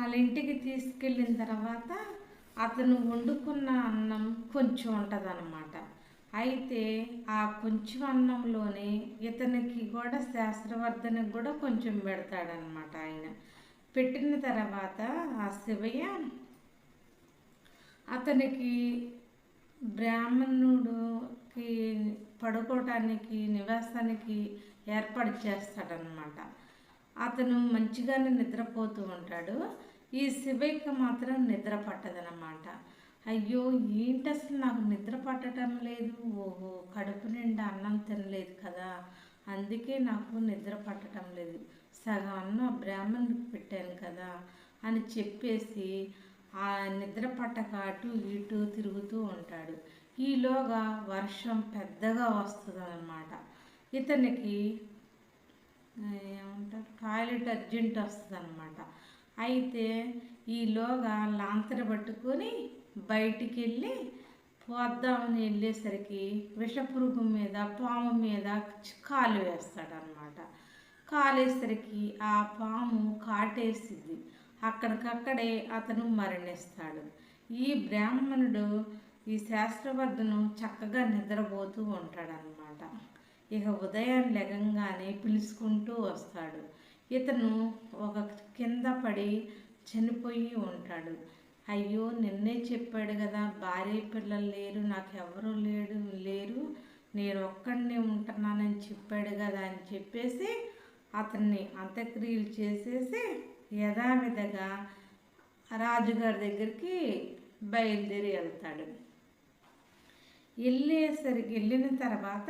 వాళ్ళ ఇంటికి తీసుకెళ్ళిన తర్వాత అతను వండుకున్న అన్నం కొంచెం ఉంటుందన్నమాట. అయితే ఆ కొంచెం అన్నంలోనే ఇతనికి కూడా శాస్త్రవర్ధనకి కూడా కొంచెం పెడతాడనమాట ఆయన. పెట్టిన తర్వాత ఆ శివయ్య అతనికి బ్రాహ్మణుడికి పడుకోవటానికి నివాసానికి ఏర్పాటు చేస్తాడనమాట అతను మంచిగానే నిద్రపోతూ ఉంటాడు. ఈ శివయ్యకి మాత్రం నిద్ర పట్టదనమాట అయ్యో ఏంటి అసలు నాకు నిద్ర పట్టడం లేదు? ఓహో కడుపు నిండా అన్నం తినలేదు కదా. అందుకే నాకు నిద్ర పట్టడం లేదు. సగం అన్నం బ్రాహ్మణుడికి పెట్టాను కదా అని చెప్పేసి ఆ నిద్ర పట్టక అటు ఇటు తిరుగుతూ ఉంటాడు. ఈలోగా వర్షం పెద్దగా వస్తుంది అన్నమాట ఇతనికి ఏమంటారు? టాయిలెట్ అర్జెంట్ వస్తుంది అనమాట అయితే ఈలోగా లాంతర పట్టుకొని బయటికి వెళ్ళి పోద్దామని వెళ్ళేసరికి విషపురుగు మీద పాము మీద కాలు వేస్తాడనమాట కాలేసరికి ఆ పాము కాటేసిద్ది అక్కడికక్కడే అతను మరణిస్తాడు. ఈ బ్రాహ్మణుడు ఈ శాస్త్రవర్ధను చక్కగా నిద్రపోతూ ఉంటాడనమాట ఇక ఉదయం లెగంగానే పిలుచుకుంటూ వస్తాడు. ఇతను ఒక కింద పడి చనిపోయి ఉంటాడు. అయ్యో నిన్నే చెప్పాడు కదా భార్య పిల్లలు లేరు నాకు ఎవరు లేడు లేరు నేను ఒక్కడినే ఉంటున్నానని చెప్పాడు కదా అని చెప్పేసి అతన్ని అంత్యక్రియలు చేసేసి యథావిధగా రాజుగారి దగ్గరికి బయలుదేరి వెళ్తాడు. వెళ్ళేసరికి వెళ్ళిన తర్వాత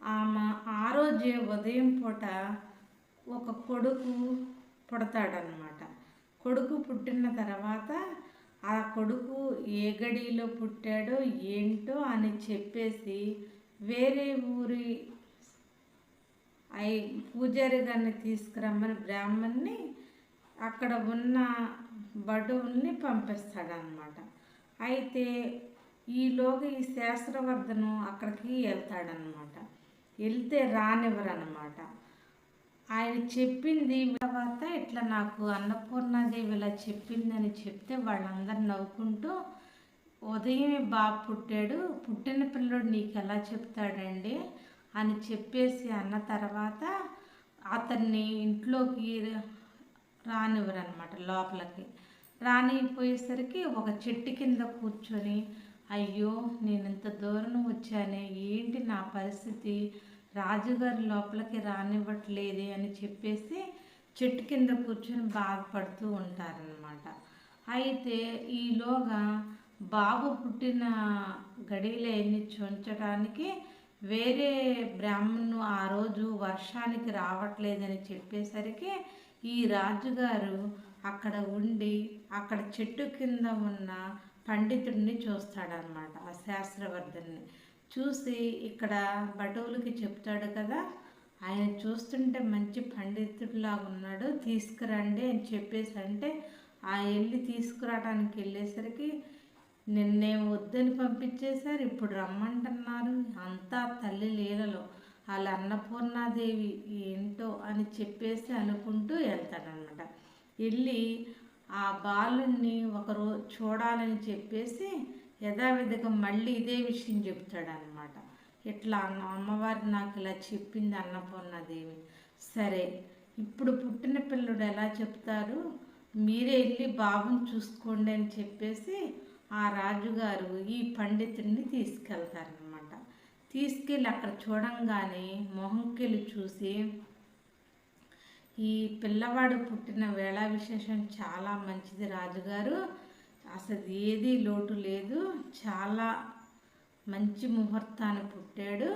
ఆమె ఆ రోజే ఉదయం పూట ఒక కొడుకు పుడతాడనమాట కొడుకు పుట్టిన తర్వాత ఆ కొడుకు ఏ గడిలో పుట్టాడో ఏంటో అని చెప్పేసి వేరే ఊరి అయి పూజారి గారిని తీసుకురమ్మని బ్రాహ్మణ్ణి అక్కడ ఉన్న బటువుల్ని పంపిస్తాడనమాట అయితే ఈలోగా ఈ శాస్త్రవర్ధను అక్కడికి వెళ్తాడనమాట వెళ్తే రానివ్వరనమాట ఆయన చెప్పింది తర్వాత ఇట్లా నాకు అన్నపూర్ణాదేవి ఇలా చెప్పిందని చెప్తే వాళ్ళందరూ నవ్వుకుంటూ ఉదయమే బాబు పుట్టాడు పుట్టిన పిల్లడు నీకు ఎలా చెప్తాడండి? అని చెప్పేసి అన్న తర్వాత అతన్ని ఇంట్లోకి రానివ్వరు అనమాట లోపలికి. రానిపోయేసరికి ఒక చెట్టు కింద కూర్చొని అయ్యో నేను ఇంత దూరం వచ్చానే ఏంటి నా పరిస్థితి? రాజుగారి లోపలికి రానివ్వట్లేదే అని చెప్పేసి చెట్టు కింద కూర్చొని బాధపడుతూ ఉంటారనమాట అయితే ఈలోగా బాబు పుట్టిన గడిలేని చుంచడానికి వేరే బ్రాహ్మణు ఆ రోజు వర్షానికి రావట్లేదని చెప్పేసరికి ఈ రాజుగారు అక్కడ ఉండి అక్కడ చెట్టు కింద ఉన్న పండితుడిని చూస్తాడనమాట ఆ శాస్త్రవర్ధన్ని చూసి ఇక్కడ బటువులకి చెప్తాడు కదా ఆయన చూస్తుంటే మంచి పండితుడిలాగా ఉన్నాడు తీసుకురండి అని చెప్పేసి అంటే ఆ వెళ్ళి తీసుకురావడానికి వెళ్ళేసరికి నిన్నే వద్దని పంపించేశారు ఇప్పుడు రమ్మంటున్నారు అంతా తల్లి లీలలో వాళ్ళ అన్నపూర్ణాదేవి ఏంటో అని చెప్పేసి అనుకుంటూ వెళ్తాడనమాట వెళ్ళి ఆ బాలుని ఒకరో చూడాలని చెప్పేసి యథావిధిగా మళ్ళీ ఇదే విషయం చెప్తాడనమాట ఇట్లా అన్న నాకు ఇలా చెప్పింది అన్నపూర్ణదేవి సరే ఇప్పుడు పుట్టిన పిల్లడు ఎలా చెప్తారు? మీరే వెళ్ళి బాబుని చూసుకోండి అని చెప్పేసి ఆ రాజుగారు ఈ పండితుడిని తీసుకెళ్తారనమాట తీసుకెళ్ళి అక్కడ చూడంగానే మొహంకెళ్ళి చూసి ఈ పిల్లవాడు పుట్టిన వేళ విశేషం చాలా మంచిది రాజుగారు. అసలు ఏది లోటు లేదు. చాలా మంచి ముహూర్తాన్ని పుట్టాడు.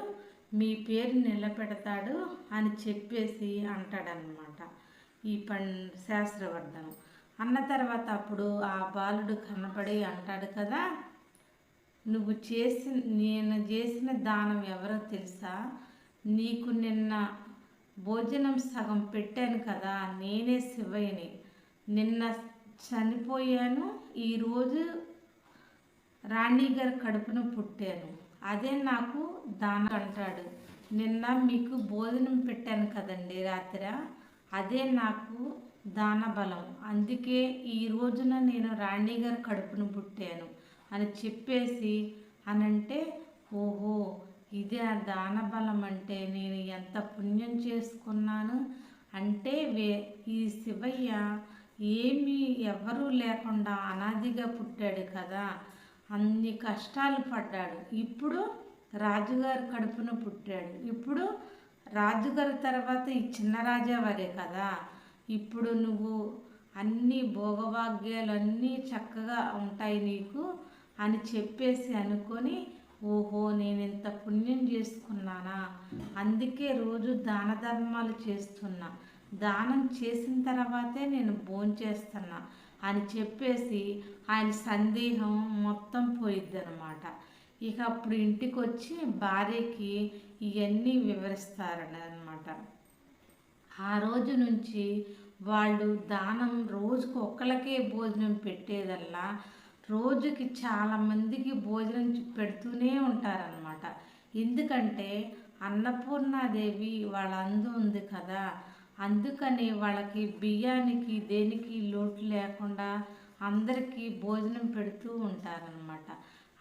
మీ పేరు నిలబెడతాడు అని చెప్పేసి అంటాడనమాట ఈ పం శాస్త్రవర్ధనం అన్న తర్వాత అప్పుడు ఆ బాలుడు కనపడి అంటాడు కదా నువ్వు చేసి నేను చేసిన దానం ఎవరో తెలుసా? నీకు నిన్న భోజనం సగం పెట్టాను కదా నేనే శివయ్యని. నిన్న చనిపోయాను ఈరోజు రాణి గారి కడుపున పుట్టాను. అదే నాకు దాన అంటాడు. నిన్న మీకు భోజనం పెట్టాను కదండి రాత్రి అదే నాకు దాన బలం. అందుకే ఈ రోజున నేను రాణి గారి కడుపును పుట్టాను అని చెప్పేసి అనంటే ఓహో ఇదే ఆ దానబలం అంటే నేను ఎంత పుణ్యం చేసుకున్నాను అంటే వే ఈ శివయ్య ఏమీ ఎవరూ లేకుండా అనాదిగా పుట్టాడు కదా. అన్ని కష్టాలు పడ్డాడు. ఇప్పుడు రాజుగారి కడుపున పుట్టాడు. ఇప్పుడు రాజుగారి తర్వాత ఈ చిన్న రాజావారే కదా. ఇప్పుడు నువ్వు అన్ని భోగభాగ్యాలు అన్నీ చక్కగా ఉంటాయి నీకు అని చెప్పేసి అనుకొని ఓహో నేను ఇంత పుణ్యం చేసుకున్నానా? అందుకే రోజు దాన ధర్మాలు చేస్తున్నా. దానం చేసిన తర్వాతే నేను భోంచేస్తున్నా అని చెప్పేసి ఆయన సందేహం మొత్తం పోయిద్దనమాట ఇక అప్పుడు ఇంటికి వచ్చి భార్యకి ఇవన్నీ వివరిస్తారనమాట ఆ రోజు నుంచి వాళ్ళు దానం రోజుకు ఒక్కలకే భోజనం పెట్టేదల్లా రోజుకి చాలామందికి భోజనం పెడుతూనే ఉంటారనమాట ఎందుకంటే అన్నపూర్ణాదేవి వాళ్ళ అందు ఉంది కదా. అందుకని వాళ్ళకి బియ్యానికి దేనికి లోటు లేకుండా అందరికీ భోజనం పెడుతూ ఉంటారనమాట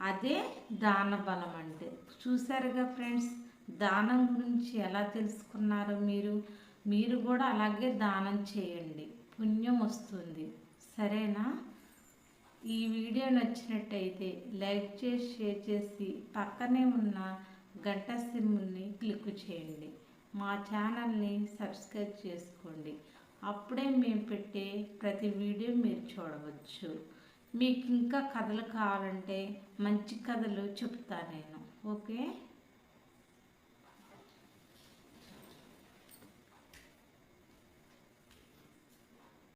అదే దాన బలం అంటే. చూసారుగా ఫ్రెండ్స్? దానం గురించి ఎలా తెలుసుకున్నారు మీరు? మీరు కూడా అలాగే దానం చేయండి. పుణ్యం వస్తుంది. సరేనా? ఈ వీడియో నచ్చినట్టయితే లైక్ చేసి షేర్ చేసి పక్కనే ఉన్న గంట సిమ్ని క్లిక్ చేయండి. మా ఛానల్ని సబ్స్క్రైబ్ చేసుకోండి. అప్పుడే మేము పెట్టే ప్రతి వీడియో మీరు చూడవచ్చు. మీకు ఇంకా కథలు కావాలంటే మంచి కథలు చెప్తా నేను. ఓకే?